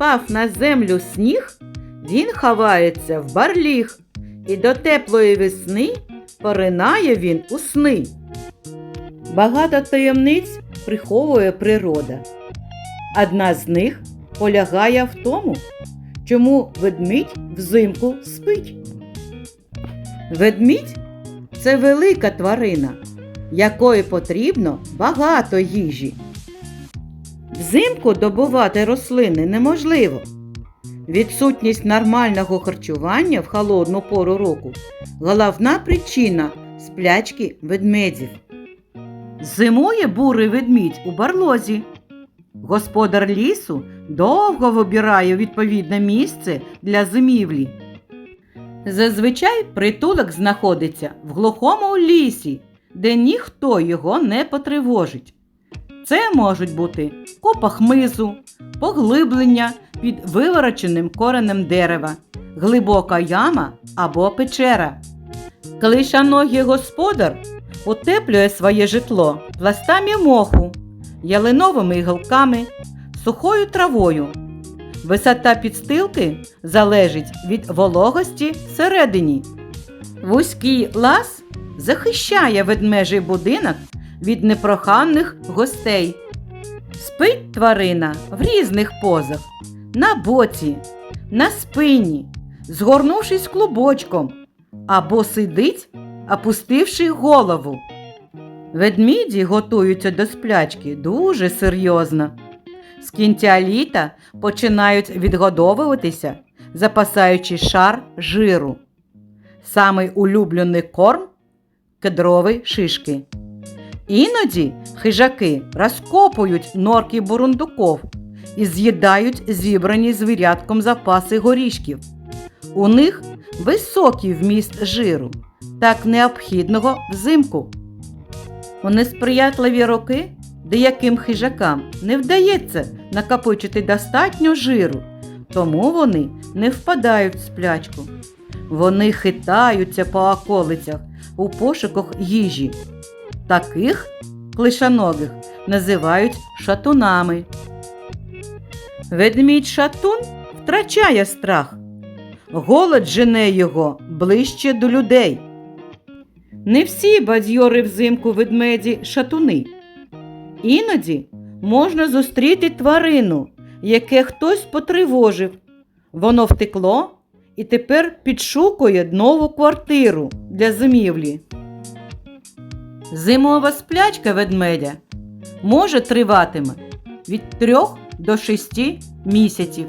впав на землю сніг, він ховається в барліг, і до теплої весни поринає він у сни. Багато таємниць приховує природа. Одна з них полягає в тому, чому ведмідь взимку спить. Ведмідь це велика тварина, якої потрібно багато їжі. Взимку добувати рослини неможливо. Відсутність нормального харчування в холодну пору року головна причина сплячки ведмедів. Зимує бурий ведмідь у барлозі. Господар лісу довго вибирає відповідне місце для зимівлі. Зазвичай притулок знаходиться в глухому лісі, де ніхто його не потривожить. Це можуть бути копа хмизу, поглиблення під вивороченим коренем дерева, глибока яма або печера. Клишаногий господар утеплює своє житло пластами моху, ялиновими гілками, сухою травою. Висота підстилки залежить від вологості всередині. Вузький лаз захищає ведмежий будинок від непроханих гостей. Спить тварина в різних позах, на боці, на спині, згорнувшись клубочком, або сидить, опустивши голову. Ведміді готуються до сплячки дуже серйозно. З кінця літа починають відгодовуватися, запасаючи шар жиру. Самий улюблений корм кедрові шишки. Іноді хижаки розкопують норки бурундуков і з'їдають зібрані звірятком запаси горішків. У них високий вміст жиру, так необхідного взимку. У несприятливі роки деяким хижакам не вдається накопичити достатньо жиру, тому вони не впадають в сплячку. Вони хитаються по околицях у пошуках їжі. Таких клишаногих називають шатунами. Ведмідь шатун втрачає страх. Голод жене його ближче до людей. Не всі бадьори взимку ведмеді шатуни. Іноді можна зустріти тварину, яке хтось потривожив. Воно втекло і тепер підшукує нову квартиру для зимівлі. Зимова сплячка ведмедя може триватиме від 3 до 6 місяців.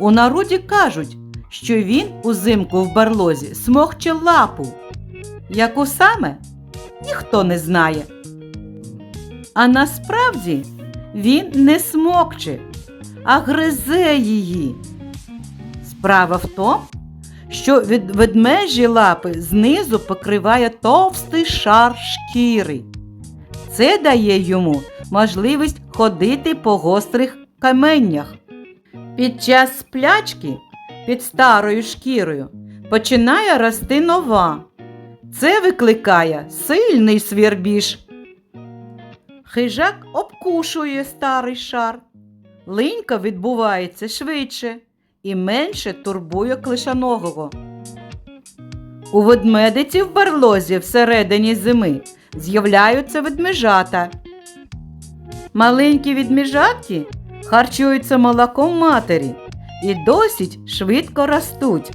У народі кажуть, що він узимку в барлозі смокче лапу. Яку саме ніхто не знає. А насправді він не смокче, а гризе її. Справа в тому, що від ведмежі лапи знизу покриває товстий шар шкіри. Це дає йому можливість ходити по гострих каменнях. Під час сплячки під старою шкірою починає рости нова. Це викликає сильний свірбіж. Хижак обкушує старий шар. Линька відбувається швидше і менше турбує клишаногого. У ведмедиці в барлозі всередині зими з'являються ведмежата. Маленькі ведмежатки харчуються молоком матері і досить швидко ростуть.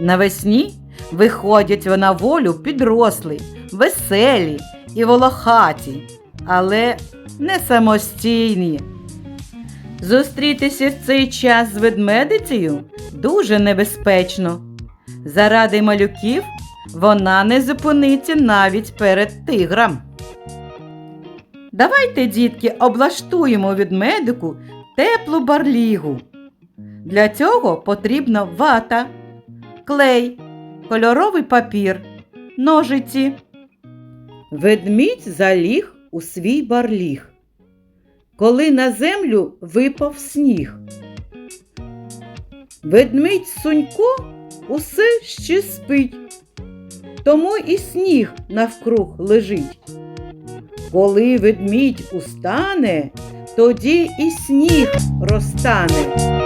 Навесні виходять на волю підрослі, веселі і волохаті, але не самостійні. Зустрітися в цей час з ведмедицею дуже небезпечно. Заради малюків вона не зупиниться навіть перед тигром. Давайте, дітки, облаштуємо ведмедику теплу барлігу. Для цього потрібна вата, клей, кольоровий папір, ножиці. Ведмідь заліг у свій барліг коли на землю випав сніг. Ведмідь Сунько усе ще спить, тому і сніг навкруг лежить. Коли ведмідь устане, тоді і сніг розтане.